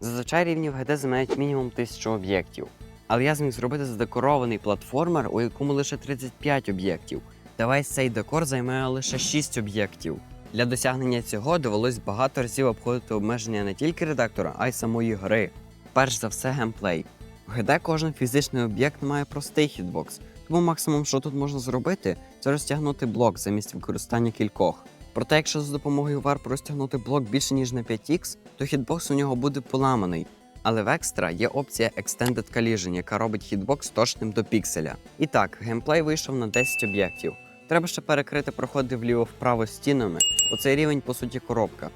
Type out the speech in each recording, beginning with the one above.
Зазвичай рівні в ГД займають мінімум 1000 об'єктів. Але я зміг зробити задекорований платформер, у якому лише 35 об'єктів. Та весь цей декор займає лише 6 об'єктів. Для досягнення цього довелось багато разів обходити обмеження не тільки редактора, а й самої гри. Перш за все, геймплей. В ГД кожен фізичний об'єкт має простий хітбокс, тому максимум, що тут можна зробити, це розтягнути блок замість використання кількох. Проте, якщо за допомогою варп розтягнути блок більше ніж на 5х, то хітбокс у нього буде поламаний. Але в екстра є опція Extended Collision, яка робить хітбокс точним до пікселя. І так, геймплей вийшов на 10 об'єктів. Треба ще перекрити проходи вліво-вправо стінами, бо цей рівень по суті коробка.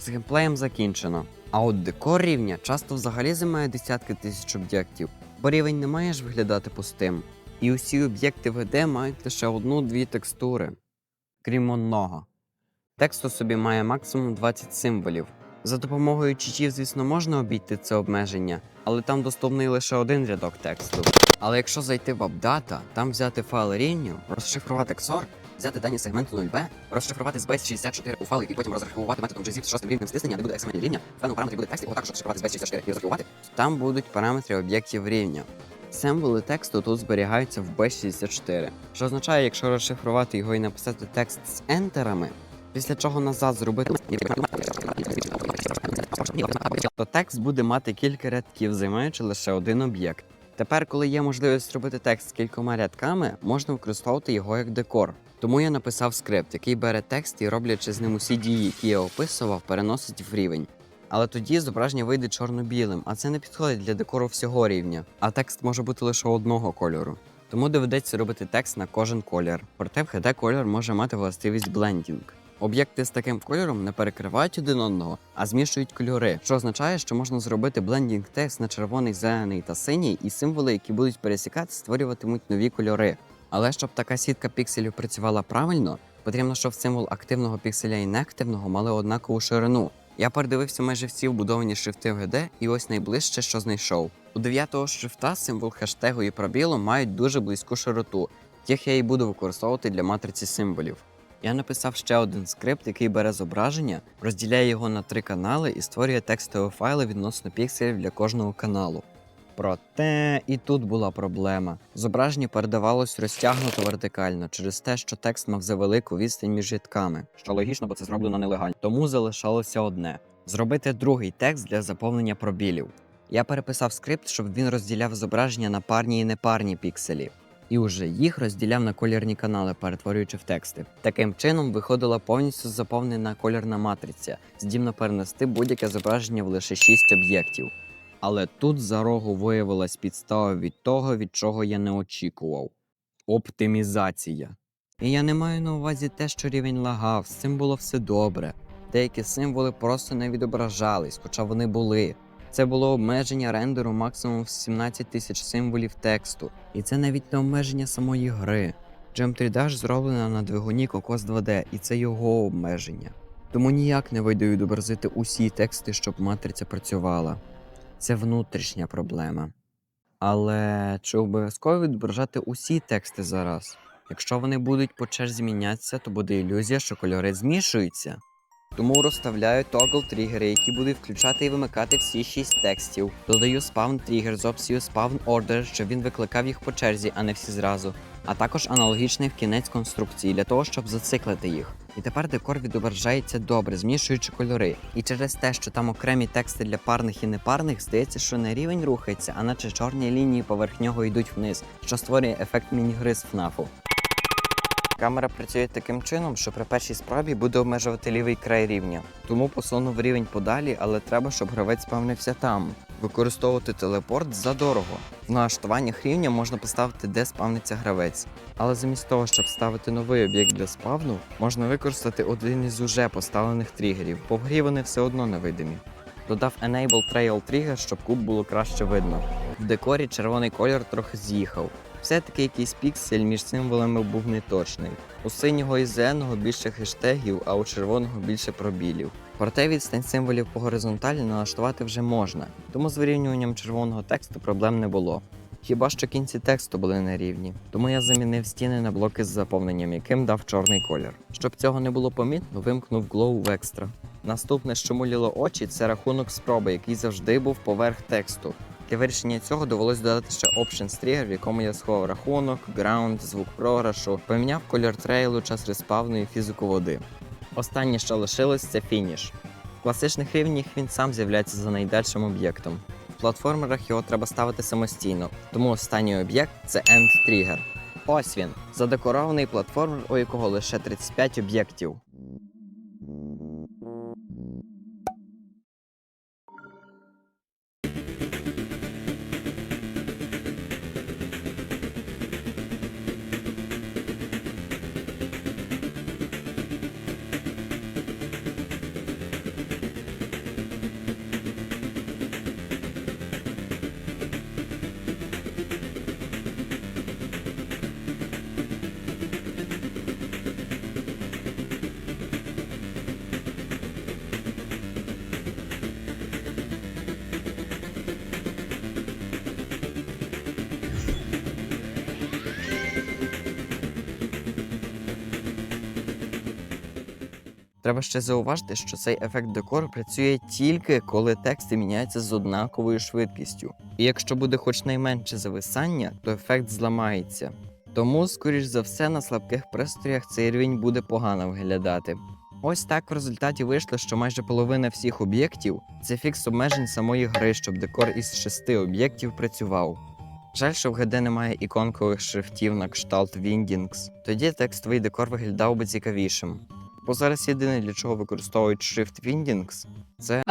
З геймплеєм закінчено. А от декор рівня часто взагалі займає десятки тисяч об'єктів, бо рівень не має ж виглядати пустим. І усі об'єкти в ГД мають лише одну-дві текстури, крім одного. Текст у собі має максимум 20 символів. За допомогою читів, звісно, можна обійти це обмеження, але там доступний лише один рядок тексту. Але якщо зайти в AppData, там взяти файл рівню, розшифрувати XOR, взяти дані сегменту 0b, розшифрувати з base 64 у файл, який потім розраховувати методом GZIP з шостим рівнем стиснення, де буде XML рівня, в певному параметрі буде текст, його також розшифрувати з base 64 і розраховувати. Там будуть параметри об'єктів рівня. Символи тексту тут зберігаються в B64, що означає, якщо розшифрувати його і написати текст з ентерами, після чого назад зробити то текст буде мати кілька рядків, займаючи лише один об'єкт. Тепер, коли є можливість зробити текст з кількома рядками, можна використовувати його як декор. Тому я написав скрипт, який бере текст і, роблячи з ним усі дії, які я описував, переносить в рівень. Але тоді зображення вийде чорно-білим, а це не підходить для декору всього рівня, а текст може бути лише одного кольору. Тому доведеться робити текст на кожен колір. Проте в HD колір може мати властивість блендінг. Об'єкти з таким кольором не перекривають один одного, а змішують кольори, що означає, що можна зробити блендінг текст на червоний, зелений та синій, і символи, які будуть пересікати, створюватимуть нові кольори. Але щоб така сітка пікселів працювала правильно, потрібно, щоб символ активного пікселя і неактивного мали однакову ширину. Я передивився майже всі вбудовані шрифти в ГД, і ось найближче, що знайшов. У дев'ятого шрифта символ хештегу і пробілу мають дуже близьку широту. Їх я і буду використовувати для матриці символів. Я написав ще один скрипт, який бере зображення, розділяє його на три канали і створює текстові файли відносно пікселів для кожного каналу. Проте і тут була проблема. Зображення передавалось розтягнуто вертикально через те, що текст мав завелику відстань між рядками, що логічно, бо це зроблено нелегально. Тому залишалося одне: зробити другий текст для заповнення пробілів. Я переписав скрипт, щоб він розділяв зображення на парні і непарні пікселі і уже їх розділяв на колірні канали, перетворюючи в тексти. Таким чином виходила повністю заповнена колірна матриця, здібна перенести будь-яке зображення в лише 6 об'єктів. Але тут за рогу виявилась підстава від того, від чого я не очікував. Оптимізація. І я не маю на увазі те, що рівень лагав, з цим було все добре. Деякі символи просто не відображались, хоча вони були. Це було обмеження рендеру максимум в 17 тисяч символів тексту, і це навіть не обмеження самої гри. Gem 3 Dash зроблена на двигуні Cocos 2D, і це його обмеження. Тому ніяк не вийде відобразити усі тексти, щоб матриця працювала. Це внутрішня проблема. Але чи обов'язково відображати усі тексти зараз? Якщо вони будуть по черзі мінятися, то буде ілюзія, що кольори змішуються. Тому розставляю тогл тригери, які будуть включати і вимикати всі 6 текстів. Додаю спавн тригер з опцією Spawn Order, щоб він викликав їх по черзі, а не всі зразу. А також аналогічний в кінець конструкції для того, щоб зациклити їх. І тепер декор відображається добре, змішуючи кольори. І через те, що там окремі тексти для парних і непарних, здається, що не рівень рухається, а наче чорні лінії поверх нього йдуть вниз, що створює ефект міні-гри з ФНАФу. Камера працює таким чином, що при першій спробі буде обмежувати лівий край рівня. Тому посунув рівень подалі, але треба, щоб гравець спавнився там. Використовувати телепорт задорого. В налаштуваннях рівня можна поставити, де спавниться гравець. Але замість того, щоб ставити новий об'єкт для спавну, можна використати один із уже поставлених тригерів, бо в грі вони все одно невидимі. Додав Enable Trail Trigger, щоб куб було краще видно. В декорі червоний колір трохи з'їхав. Все-таки якийсь піксель між символами був неточний. У синього і зеленого більше хештегів, а у червоного більше пробілів. Проте відстань символів по горизонталі налаштувати вже можна, тому з вирівнюванням червоного тексту проблем не було. Хіба що кінці тексту були нерівні, тому я замінив стіни на блоки з заповненням, яким дав чорний колір. Щоб цього не було помітно, вимкнув Glow в екстра. Наступне, що муліло очі, це рахунок спроби, який завжди був поверх тексту. Для вирішення цього довелось додати ще Options Trigger, в якому я сховав рахунок, ground, звук програшу, поміняв колір трейлу, час респавну і фізику води. Останнє, що лишилось, це фініш. В класичних рівнях він сам з'являється за найдальшим об'єктом. В платформерах його треба ставити самостійно, тому останній об'єкт це End Trigger. Ось він, задекорований платформер, у якого лише 35 об'єктів. Треба ще зауважити, що цей ефект декору працює тільки коли тексти міняються з однаковою швидкістю. І якщо буде хоч найменше зависання, то ефект зламається. Тому, скоріш за все, на слабких пристроях цей рівень буде погано виглядати. Ось так в результаті вийшло, що майже половина всіх об'єктів це фікс обмежень самої гри, щоб декор із шести об'єктів працював. Жаль, що в ГД немає іконкових шрифтів на кшталт Wingings. Тоді текстовий декор виглядав би цікавішим. Бо зараз єдине, для чого використовують шрифт Windings, це.